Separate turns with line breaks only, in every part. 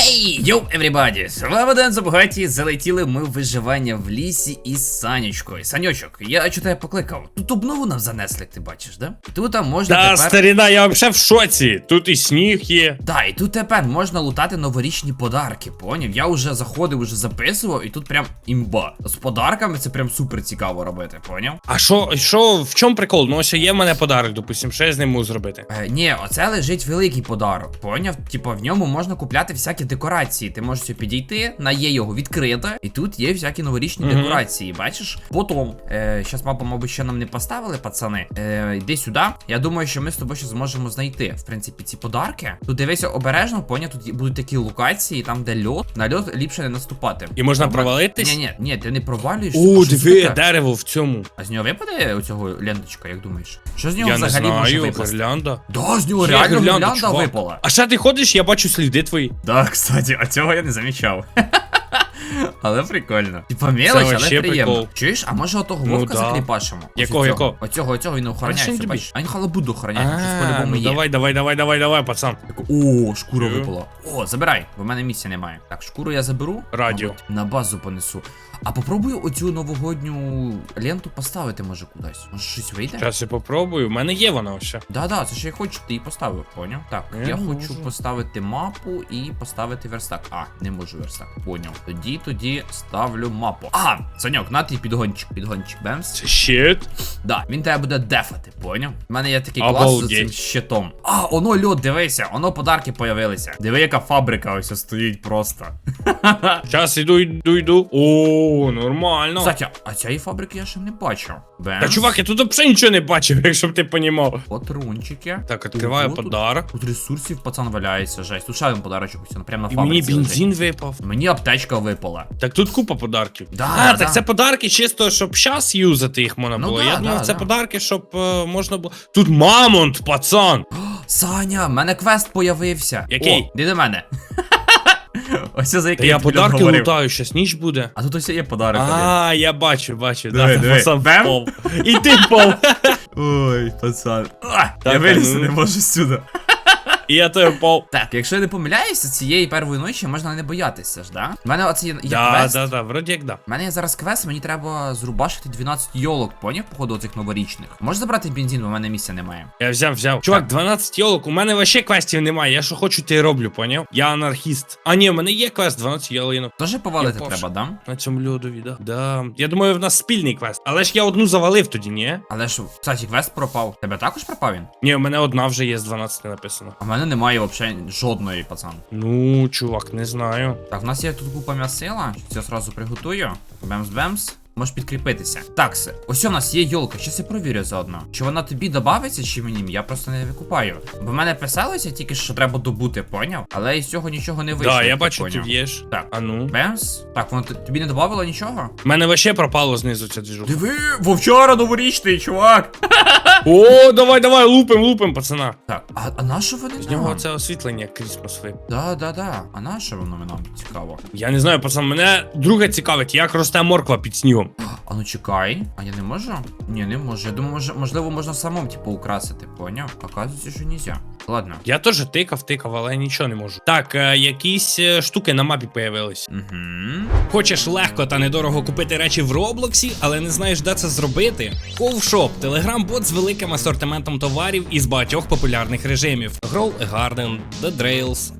Хей, йоу, everybody! З вами Ден Забугаті, залетіли ми в виживання в лісі із Санечкою. Санючок, я що тебе покликав? Тут обнову нам занесли, як ти бачиш, да? І тут там можна
Та,
тепер...
старіна, я взагалі в шоці. Тут і сніг є.
Да, і тут тепер можна лутати новорічні подарки, поняв? Я вже заходив, вже записував, і тут прям імба. З подарками це прям супер цікаво робити, поняв?
А що, що, в чому прикол? Ну, ось є в мене подарок, допустим, що я з ним можу зробити?
Е, ні, оце лежить великий подарок, поняв? Типа в ньому можна купляти всякі декорації. Ти можеш сюди підійти, на є його відкрите, і тут є всякі новорічні
Мгм.
декорації. Бачиш? Потім, е, щас мапу, мабуть, ще нам не поставили, пацани. Е, йди сюди. Я думаю, що ми з тобою ще зможемо знайти, в принципі, ці подарки. Тут дивися обережно, поняв, тут будуть такі локації, там, де льот. На льот ліпше не наступати.
І можна
Бо-
провалитись?
Ні, ні, ні, ти не провалюєш.
О,
це
диви, дерево в цьому.
А з нього випаде оцього ленточка, як думаєш? Що з нього
Я не
взагалі може випасти?
гірлянда.
Да, з нього
Є
реально
гірлянда,
гірлянда випала.
А ще ти ходиш, я бачу сліди твої.
Да, кстати, а цього я не замічав. Але прикольно. Типа мелоч, але
вообще
приємно.
прикол.
Чуєш, а може отого
Ну
вовка
да.
закліпашимо? Ось
Якого,
оцього.
якого?
Оцього, оцього він
А
охороняється,
що він
бачиш? А він халабуду охороняє, щось
А,
по-любому
ну
є.
давай, давай, давай, давай, давай, пацан.
О, шкура
Чую.
випала. О, забирай, бо в мене місця немає. Так, шкуру я заберу.
Радіо.
мабуть, На базу понесу. А попробую оцю новогодню ленту поставити, може, кудись. Може щось вийде?
Зараз я попробую. В мене є вона ось.
Да-да, це ж я хочу, щоб ти її поставив, поняв? Так,
Я
я,
можу.
хочу поставити мапу і поставити верстак. А, не можу верстак. Поняв. Тоді, тоді ставлю мапу. А, Саньок, на твій підгончик, підгончик Бемс.
Це щит.
Да, він тебе буде дефати, поняв? У мене є такий клас з цим щитом. А, оно льот, дивися, оно подарки появилися. Диви, яка фабрика ось стоїть просто.
Зараз іду, йду, йду. О, нормально.
Кстати, а цієї фабрики я ще не бачив. Бемс.
Та чувак, я тут взагалі нічого не бачив, якщо б ти понімав.
Патрончики.
Так, відкриваю
Ого, тут-
подарок.
Тут ресурсів пацан валяється, жесть. Тут ще один подарочок ось, прямо на
І мені
лежить.
бензин випав.
Мені аптечка випала.
Так тут купа подарків.
Да,
а,
да.
так це подарки чисто, щоб щас юзати їх можна
Ну
було.
да,
Я думав,
да,
це
да.
подарки, щоб е, можна було. Тут мамонт, пацан!
Саня, в мене квест появився.
Який?
О, до мене. Ось це за
Та
який
я подарки
говорив.
лутаю, щас ніч буде.
А тут ось є подарок. один.
А, я бачу, бачу.
Диви,
да,
диви.
пацан
Бем?
впав. І ти впав.
Ой, пацан. А, я вилізти
ну.
не можу сюди.
І я тебе впав.
Так, якщо я не помиляюся, цієї першої ночі можна не боятися ж, да? У мене оце є, є
Да,
квест.
да, да, вроді як да.
У мене є зараз квест, мені треба зрубашити 12 йолок, поняв, походу, цих новорічних. Можеш забрати бензин, бо в мене місця немає.
Я взяв, взяв. Чувак, 12 йолок, у мене вообще квестів немає. Я що хочу, те й роблю, поняв? Я анархіст. А ні, у мене є квест, 12 йолинок.
Тоже повалити
Я
треба, да?
На цьому льодові, да. Да. Я думаю, в нас спільний квест. Але ж я одну завалив тоді, ні?
Але ж, кстати, квест пропав. Тебе також пропав він?
Ні, у мене одна вже є з 12 написано.
А в мене немає взагалі жодної, пацан.
Ну, чувак, не знаю.
Так, в нас є тут купа м'ясила. Це одразу приготую. Бемс-бемс. Можеш підкріпитися. Так, все. ось у нас є йолка, щас я провірю заодно. Чи вона тобі додається, чи мені? Я просто не викупаю. Бо в мене писалося тільки, що треба добути, поняв? Але із цього нічого не вийшло.
Да, я бачу,
поняв.
ти б'єш.
Так.
А ну.
Бемс? Так, воно тобі не додавало нічого?
У мене вообще пропало знизу ця двіжуха.
Диви, вовчара новорічний, чувак!
О, давай, давай, лупим, лупим, пацана.
Так, а, а на що вони
З нього це освітлення Крісмас вип.
Да, да, да. А на що воно нам цікаво?
Я не знаю, пацан, мене друге цікавить, як росте морква під снігом.
А ну чекай, а я не можу? Ні, не можу. Я думаю, може, можливо, можна самому, типу, украсити, поняв? Оказується, що нельзя. Ладно.
Я теж тикав, тикав, але нічого не можу. Так, е, якісь е, штуки на мапі появились.
Угу.
Хочеш легко та недорого купити речі в Роблоксі, але не знаєш, де це зробити? Ковшоп телеграм-бот з великим асортиментом товарів із багатьох популярних режимів: Grow a Garden, The Drails,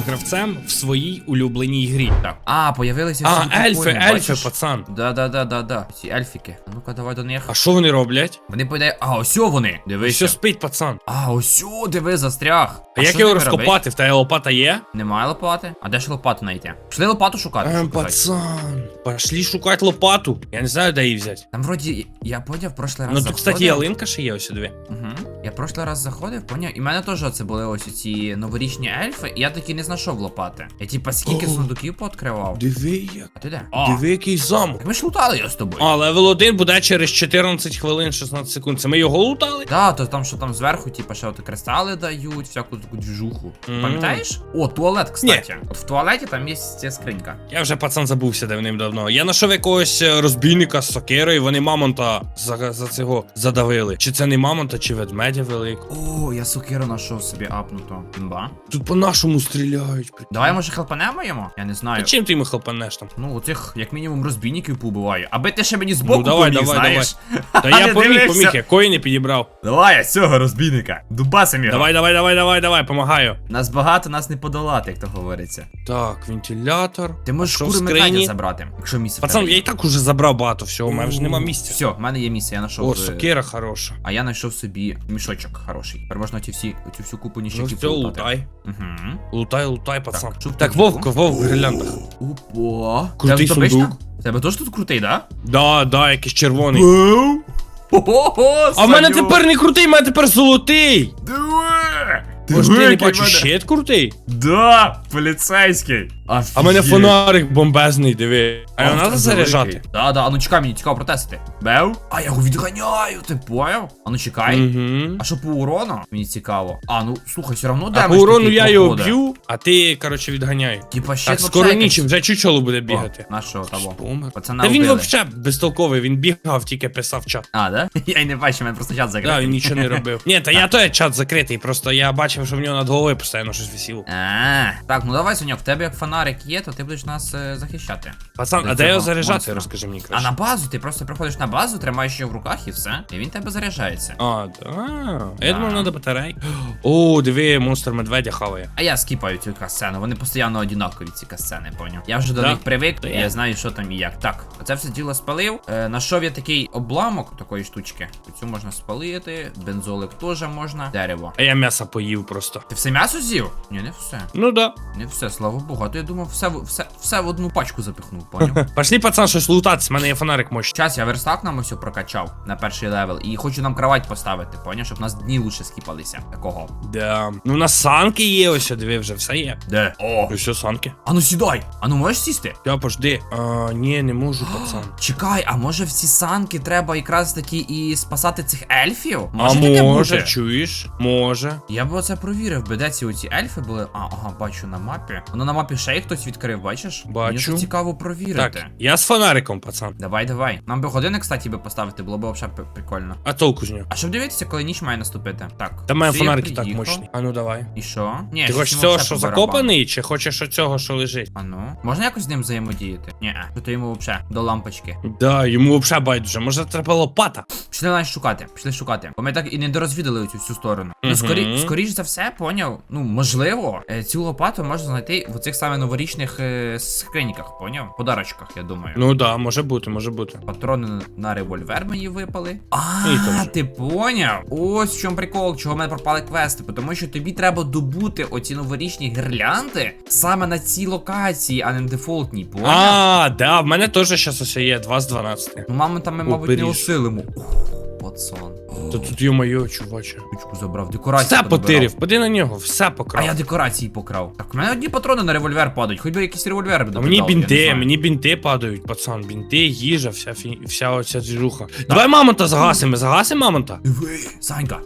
гравцем в своїй улюбленій грі.
А, появилися
А,
всі
ельфи,
прикольні,
ельфи,
бачиш?
пацан.
Да, да, да, да, да. Ці ельфіки. Ну-ка, давай до них.
А що вони роблять?
Вони поїдають. А, ось вони. Дивися.
Що спить, пацан?
А, ось диви, застряг.
А,
що
як
з
його
ними робить?
розкопати? В тебе лопата є?
Немає лопати? А де ж лопату знайти? Пішли лопату шукати.
Ем,
що
пацан, пошли шукати лопату. Я не знаю, де її взяти.
Там вроді, я поняв, в прошлий раз
Ну тут, кстати,
заходив.
ялинка ще є ось дві.
Угу. Я прошлий раз заходив, поняв, і в мене теж оце були ось ці новорічні ельфи, і я таки не знайшов лопати. Я типа скільки
О.
сундуків пооткривав.
Диви як.
А ти де?
Диви який замок.
Так ми ж лутали його з тобою.
А, левел 1 буде через 14 хвилин 16 секунд. Це ми його лутали?
Да, то там, що там зверху, типа, ще от кристали дають, всяку таку двіжуху.
Мгм.
Пам'ятаєш? О, туалет, кстати. От в туалеті там є ця скринька.
Я вже пацан забувся давним-давно. Я знайшов якогось е, розбійника з сокирою, вони мамонта за, за цього задавили. Чи це не мамонта, чи ведмедя великого.
О, я сокиру знайшов собі апнуто. Імба.
Тут по-нашому стріляють. прикинь.
Давай, може, хелпанемо йому? Я не
А
знаю.
чим ти йому хлопанеш там?
Ну, оцих, як мінімум, розбійників побиваю. Аби ти ще мені збоку
Ну, давай,
поміг,
давай,
знаєш?
Та я
Не
поміг,
дивився.
поміг, я кої не підібрав.
Давай, я цього розбійника. Дубасим його.
Давай, давай, давай, давай, давай, помагаю.
Нас багато, нас не подолати, як то говориться.
Так, вентилятор.
Ти можеш шкури
скрині?
забрати, якщо місце.
Пацан, я і так уже забрав багато всього, у мене ж нема місця.
Все, в мене є місце, я знайшов.
О,
е,
сокира хороша.
А я знайшов собі мішочок хороший. Тепер можна ті всі, оцю всю купу
Ну
ніщаків
все, лутай.
Угу.
Лутай, лутай, пацан.
Так,
Так,
Вовка,
вовк, в гірляндах.
Опа.
Крутий
Тебе
сундук.
точно? Тебе теж тут крутий, да?
Да, да, якийсь червоний.
Ого,
А в мене тепер не крутий, в мене тепер золотий. Може, ти не бачиш щит крутий?
Да, поліцейський.
А в мене фонарик бомбезний, диви. А його треба заряджати.
Да, да, а ну чекай, мені цікаво протестити. Бев? А я його відганяю, ти поняв? А ну чекай.
Угу.
А що по урону? Мені цікаво. А, ну слухай, все равно
А по урону
такий
я його б'ю, а ти, коротше, відганяй.
Типа ще
Так, скоро нічим, вже чучело буде бігати.
Нашого того.
Помер.
Пацана
Та він
вбили.
взагалі безтолковий, він бігав, тільки писав чат.
А, да? Я й не бачу, мене просто чат
Да,
закрив.
він нічого не робив. Ні, та я той чат закритий, просто я бачив, що в нього над головою постійно щось висіло.
А, так, ну давай, Соньок, в тебе як фонарик є, то ти будеш нас е, захищати.
Пацан, а де його заряджати, розкажи мені
А
краще.
на базу ти просто приходиш на базу, тримаєш його в руках і все. І він тебе заряджається.
А, да. А я
Да.
думав, треба батарей. О, диви, монстр медведя хаває.
А я скіпаю цю касцену, вони постійно одинакові, ці касцени, поняв. Я вже до
Да?
них привик,
Та
і
я.
я знаю, що там і як. Так, оце все діло спалив. Е, нашов я такий обламок такої штучки. Цю можна спалити, бензолик теж можна, дерево.
А я м'ясо поїв просто.
Ти все м'ясо з'їв? Ні, не все.
Ну да.
Не все, слава Богу. А то я думав, все, все, все в одну пачку запихнув, поняв.
Пошли, пацан, щось лутатись, в мене є фонарик мощний.
Час я верстак нам ось прокачав на перший левел. І хочу нам кровать поставити, поняв, щоб нас дні лучше скіпалися. Такого.
Да. Ну, у нас санки є, ось, диви, вже все є.
Де? О!
Ось все санки.
А ну сідай! А ну можеш сісти?
Я пожди. А, ні, не можу, пацан.
Чекай, а може в ці санки треба якраз таки і спасати цих ельфів?
А
Може таке
може, чуєш? Може.
Я б оце провірив, би де ці оці ельфи були. А, ага, бачу на мапі. Воно на мапі ще й хтось відкрив, бачиш? Мені
Бачу.
ж цікаво провірити.
Так, я з фонариком, пацан.
Давай, давай. Нам би години, кстати, би поставити, було б взагалі прикольно.
А толку з нього.
А щоб дивитися, коли ніч має наступити. Так.
Та
я
фонарик так мощний. А ну давай.
І що? Ні,
Ти хочеш цього, що закопаний, чи хочеш оцього, що лежить?
А ну. Можна якось з ним взаємодіяти? Ні, то йому взагалі до лампочки.
Да, йому взагалі байдуже. Може треба лопата?
Пішли навіть шукати, пішли шукати. Бо ми так і не дорозвідали цю всю сторону. Ну,
Мгм.
За все, поняв. Ну, можливо, е, цю лопату можна знайти в оцих саме новорічних е, скриньках, поняв? Подарочках, я думаю.
Ну да, може бути, може бути.
Патрони на- револьвер мені випали. А, ти поняв? Ось в чому прикол, чого в мене пропали квести. Тому що тобі треба добути оці новорічні гірлянди саме на цій локації, а не на дефолтній, поняв?
А, да, в мене теж зараз ось є 2 з 12.
Ну, мами там ми, мабуть, не осилимо. Ух, пацан.
Та тут йо-моє, чуваче.
Ручку забрав, Декорації.
Все
понабирав.
потирив, поди на нього, все покрав.
А я декорації покрав. Так, у мене одні патрони на револьвер падають, хоч би якісь револьвери
А мені бінти, мені бінти падають, пацан. Бінти, їжа, вся фі... вся оця двіжуха. Давай мамонта загасимо, загасимо мамонта.
Ви, Санька.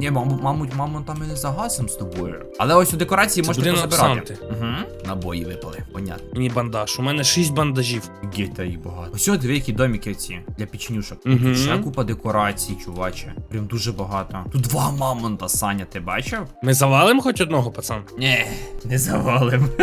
Ні, мам, мамуть, маму там і не загасим з тобою. Але ось у декорації
Це
можна
буде
позабирати. Угу. Набої випали, понятно.
Мені бандаж. У мене 6 бандажів.
Гейта їх багато. Ось диви, які домики ці для печенюшок. Тут ще купа декорацій, чуваче. Прям дуже багато. Тут два мамонта, Саня, ти бачив?
Ми завалимо хоч одного, пацан.
Ні, не завалим.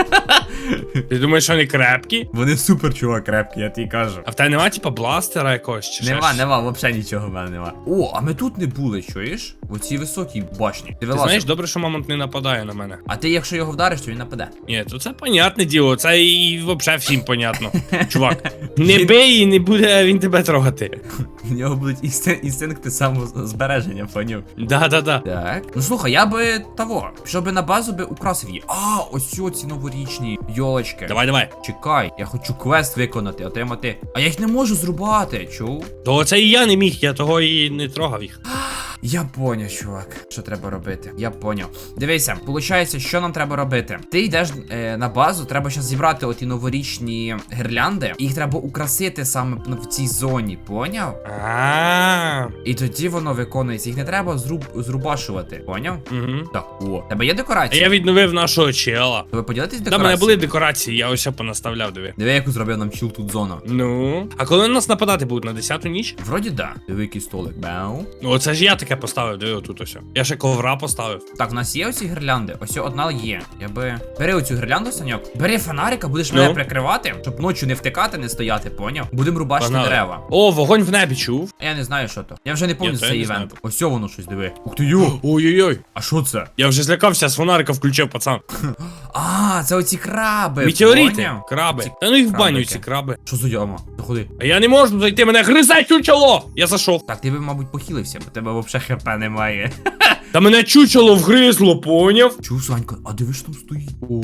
Ти думаєш, вони крепкі?
Вони супер чувак крепкі, я тобі кажу.
А в тебе нема, типа, бластера якогось чи
Нема,
щось?
нема, взагалі нічого в мене нема. О, а ми тут не були, чуєш? У цій високій башні. Ти вилазив.
знаєш, добре, що мамонт не нападає на мене.
А ти, якщо його вдариш, то він нападе.
Ні, то це понятне діло, це і взагалі всім понятно. Чувак, не бий і не буде він тебе трогати.
У нього будуть інстин- інстинкти самозбереження, поняв.
Да-да-да.
Так. Ну слухай, я би того, щоб би на базу би украсив її. А, ось ці новорічні йолочки.
Давай, давай.
Чекай, я хочу квест виконати, отримати. А я їх не можу зрубати, чув?
То це і я не міг, я того і не трогав їх.
Я поняв, чувак, що треба робити. Я поняв. Дивися, виходить, що нам треба робити? Ти йдеш е, на базу, треба зараз зібрати оті новорічні гірлянди. Їх треба украсити саме в цій зоні, поняв?
А.
І тоді воно виконується. Їх не треба зруб зрубашувати, поняв?
Угу.
Так, о. Тебе є
А
декорація?
я відновив нашого чела.
Ви поділитесь
Да, в
декорацією?
мене були декорації, я ось понаставляв, диви.
Диви, яку зробив нам чіл тут зона.
Ну. А коли на нас нападати будуть на 10-ту ніч?
Вроді да. Диви, який столик. Бау.
Ну, оце ж я таке поставив, диви, отут ось. Я ще ковра поставив.
Так, у нас є оці гірлянди. Ось одна є. Я би. Бери оцю гірлянду, Саньок. Бери фонарика, будеш
Ну?
мене прикривати, щоб ночі не втикати, не стояти, поняв? Будемо рубашити
Погнали.
дерева.
О, вогонь в небі чув.
А Я не знаю, що то. Я вже не пам'ятаю цей
не знаю.
івент. Ось воно щось диви. Ух ти йо!
Ой-ой-ой.
А що це?
Я вже злякався, з фонарика включив, пацан.
А, це оці краби.
Метеорити,
поняв?
краби.
Ці
Та ну їх в баню
крабики.
ці краби.
Що за яма? Заходи.
А я не можу зайти, мене гризе чучело! Я зайшов.
Так, ти би, мабуть, похилився, бо тебе взагалі хп немає.
Та мене чучело вгризло, поняв?
Чув, Санька, а ви ж там стоїть?
О,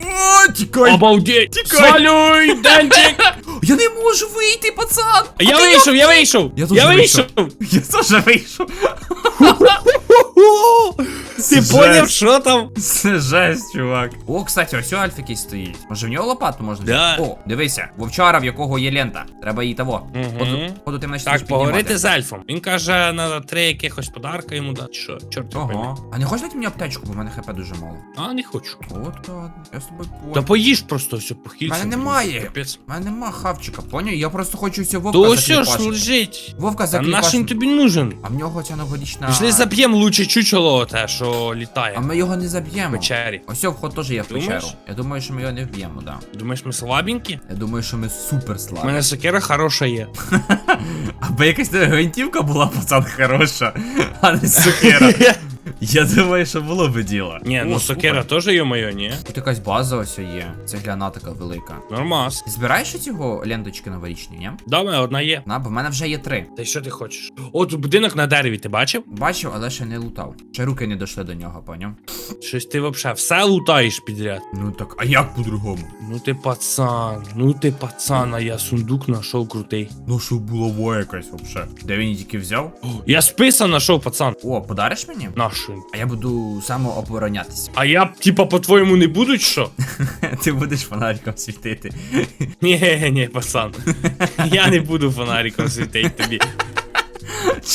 О, тікай!
Обалдеть!
Тікай!
Свалюй, Денчик!
Я не можу вийти, пацан!
Я вийшов, я вийшов!
Я вийшов! Я теж вийшов.
Ти
Жесть.
поняв, що там?
Це жесть, чувак. О, кстати, ось альф якийсь стоїть. Може в нього лопату можна
Да.
взяти? О, дивися, вовчара, в якого є лента. Треба її того.
Мгм.
Ходу, ходу ти мене
Так, поговорити з ельфом. Він каже, треба три якихось подарка йому дати. Що, чорт його пойме.
Ого. А не хочеш дати мені аптечку, бо в мене хп дуже мало.
А, не хочу.
От ладно, я з тобою
Та
понял.
поїж просто все, похильця.
Мене немає.
Капець.
У мене нема хавчика, поняв? Я просто хочу цього вовка
То все ж
закліпашити.
лежить.
Вовка
Та наш він
закліпашити.
тобі нужен.
А в нього ця новорічна...
Пішли заб'ємо лучше чучело те, що літає
А ми його не
в
заб'ємо.
печері.
Ось цього вход теж є в
Думаєш?
печеру. Я думаю, що ми його не вб'ємо, да.
Думаєш, ми слабенькі?
Я думаю, що ми супер
У
слабі.
мене сокира хороша є.
Аби якась тебе гвинтівка була, пацан, хороша, а не сокира. Я думаю, що було би діло.
Ні, ну
супер.
теж є моє, ні?
Тут якась база ось є. Цегляна така велика.
Нормас.
Збираєш цього ленточки новорічні, ні?
Да, в мене одна є.
На, бо в мене вже є три.
Та й що ти хочеш? О, тут будинок на дереві, ти бачив?
Бачив, але ще не лутав. Ще руки не дійшли до нього, поняв?
Щось ти вообще все лутаєш підряд.
Ну так, а як по-другому?
Ну ти пацан, ну ти пацан, а я сундук знайшов крутий.
Ну що булава якась вообще. Де він її тільки взяв?
О, Я списан знайшов, пацан.
О, подариш мені?
Нашу.
А я буду самооборонятися.
А я, типа, по-твоєму не буду, чи що?
Ти будеш фонариком світити.
Ні, ні, пацан. Я не буду фонариком світити тобі.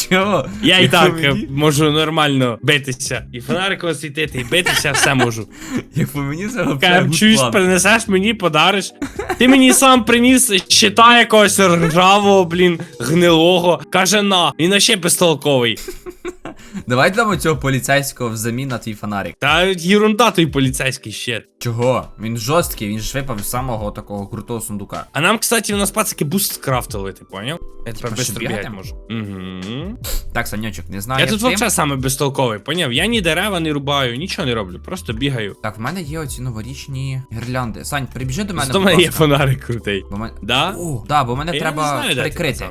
Чого?
Я і так
мені-
можу нормально битися. І фонариком світити, і битися, все можу.
Як по мені
Кем, принесеш мені, подариш. Ти мені сам приніс щита якогось ржавого, блін, гнилого. Каже на, він ще безтолковий.
Давай дамо цього поліцейського взамін на твій фонарик.
Та єрунда той поліцейський щит.
Чого? Він жорсткий, він ж випав з самого такого крутого сундука.
А нам, кстати, у нас пацики буст скрафтили, ти поняв? Я тепер бігати
бігати?
можу. Угу.
Так, Санечок, не знаю.
Я
як
тут
ти.
взагалі саме безтолковий, поняв? Я ні дерева не рубаю, нічого не роблю, просто бігаю.
Так, в мене є оці новорічні гірлянди. Сань, прибіжи до мене.
В
будь
мене є
ласка.
фонарик крутий.
Бо мене...
Да?
О, да, бо мене
Я не
треба
знаю, де ти,
прикрити.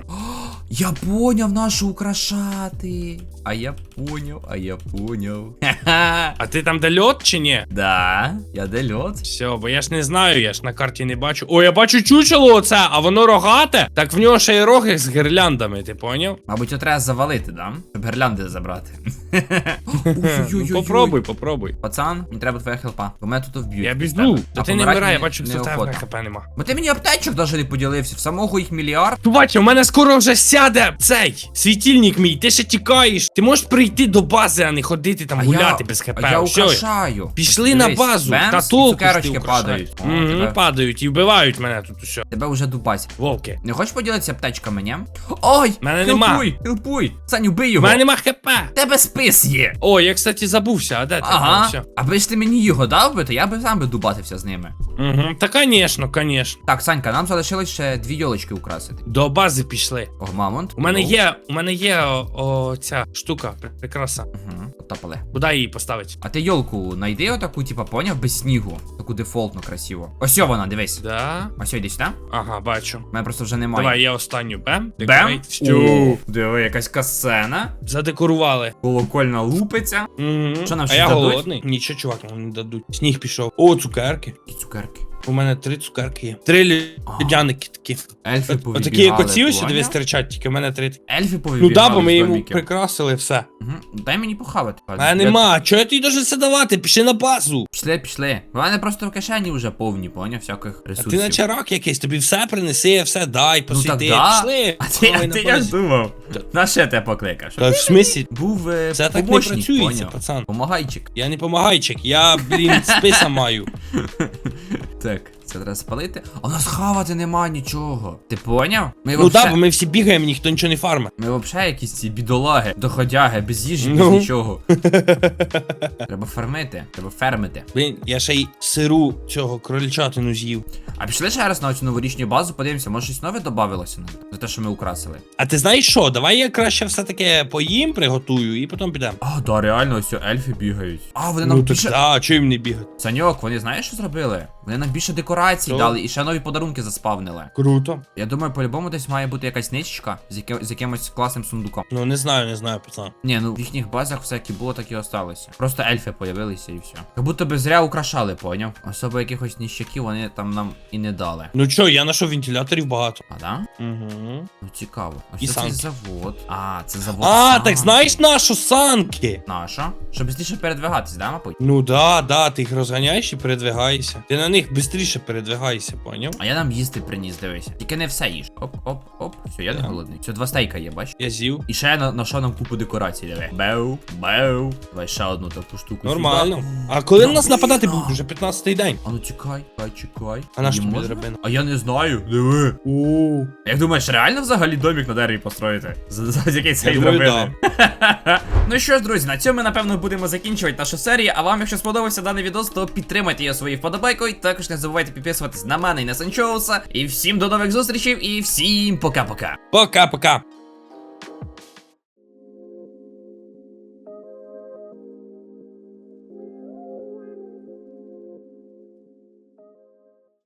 Я поняв нашу украшати. А я поняв, а я поняв. Ха-ха.
А ти там де льот чи ні?
Да, я де льот.
Все, бо я ж не знаю, я ж на карті не бачу. О, я бачу чучело оце, а воно рогате. Так в нього ще й роги з гірляндами, ти поняв?
Мабуть, його треба завалити, да? Щоб гірлянди забрати.
Ну,
Ой-ой-ой-ой.
попробуй, попробуй.
Пацан, мені треба твоя хелпа. Бо мене тут вб'ють.
Я
без
біжу.
тебе.
Та
А
ти не
помирати
вмирай, я
не-
бачу, що це
неохота.
тебе хп нема.
Бо ти мені аптечок навіть не поділився, в самого їх мільярд.
Ну бачу, у мене скоро вже сяде цей світильник мій, ти ще тікаєш. Ти можеш прийти до бази, а не ходити там гуляти
я,
без хп.
а я украшаю.
Пішли на базу,
бемс,
та толку
цукерочки падають. О,
Угу,
тебе-
падають і вбивають мене тут усе.
Тебе вже дубать.
Вовки.
Не хочеш поділитися аптечками, ні? Ой!
Мене нема.
Хелпуй! Саню, бий
У
його!
мене нема хп.
Тебе спис є!
О, я, кстати, забувся, а де ти?
Ага. Аби ж ти мені його дав би, то я би сам би дубатився з ними.
Угу. Та конечно, конечно.
Так, Санька, нам залишилось ще дві йолочки украсити.
До бази пішли.
О, мамонт.
У мене є, у мене є о, о, ця штука, пр- прикраса.
Угу, потапали.
Куди її поставити?
А ти йолку знайди отаку, типа, поняв, без снігу. Таку дефолтну, красиву. Ось о вона, дивись.
Да.
Ось йди сюди.
Ага, бачу.
У мене просто вже немає.
Давай, я останню. Бем.
Бем? О, Диви, якась касцена.
Задекорували.
Колокольна лупиця.
Угу.
Що нам
а
щось
я
дадуть?
голодний. Нічого, чувак, нам не дадуть. Сніг пішов. О, цукерки.
І цукерки.
У мене три цукерки є. Три льодяники такі.
Ельфи
От-
повибігали.
Отакі як оці ось дивись стирчать, тільки в мене три. такі.
Ельфи
Ну да, бо ми йому прикрасили все.
Мгм. Дай мені похавати.
А
Я-
нема, чого я тобі должен це давати? Пішли на базу.
Пішли, пішли. У мене просто в кишені вже повні, поняв, всяких
А
ресурсів.
ти наче рак якийсь, тобі все принеси, все дай,
ну так да.
Пішли.
А ти, а ти я ж думав. На що тебе покликав? Щоб
Та в смислі?
був е,
Це так не працюється,
поняв?
пацан.
Помагайчик.
Я не помагайчик, я, блін, списа маю.
Так, це треба спалити. А у нас хавати нема нічого. Ти поняв? Ми
Ну
вообще,
да, бо ми всі бігаємо, ніхто нічого не фармить.
ми вообще якісь ці бідолаги, доходяги, без їжі, без
Ну.
нічого. треба фермити, треба фермити.
Блін, я ще й сиру цього кроличатину з'їв.
А пішли ще раз на цю новорічну базу, подивимося, може щось нове додавилося нам за те, що ми украсили.
А ти знаєш що? Давай я краще все-таки поїм, приготую і потім підемо.
А, да, реально, ось ельфи бігають. А, вони нам
Ну так
більше.
чого їм не бігати?
Саньок, вони знаєш, що зробили? Вони нам більше декорацій
Що?
дали і ще нові подарунки заспавнили.
Круто.
Я думаю, по-любому десь має бути якась ничка з, яки... з якимось класним сундуком.
Ну не знаю, не знаю, пацан.
Ні, ну в їхніх базах все як і було, так і осталося. Просто ельфи появилися і все. Як будто би зря украшали, поняв? Особо якихось ніщаків вони там нам і не дали.
Ну чо, я знайшов вентиляторів багато.
А да?
Угу.
Ну цікаво. Ось
І
це
санки.
завод. А, це завод.
А,
санки.
так знаєш нашу санки?
Наша? Щоб швидше передвигатись, да, мабуть?
Ну да, да, ти їх розганяєш і передвигаєшся. Ти на них швидше передвигайся, поняв?
А я нам їсти приніс, дивися. Тільки не все їж. Оп, оп, оп. Все, я не голодний. Все, два стейка є, бач?
Я з'їв.
І ще я на, на що нам купу декорацій, диви. Беу, беу. Давай ще одну таку штуку.
Нормально. А коли на нас нападати будуть? Уже 15-й день.
А ну чекай, чекай, чекай.
А на що
Її
тобі
можна?
драбина?
А я не знаю. Диви.
О,
Як думаєш, реально взагалі домик на дереві построїти? За- Завдяки цій
думаю,
драбини. ну що ж, друзі, на цьому ми напевно будемо закінчувати нашу серію. А вам, якщо сподобався даний відос, то підтримайте його своєю вподобайкою. Також не забувайте підписуватись на мене і на Санчоуса. І всім до нових зустрічей, і всім пока-пока.
Пока-пока.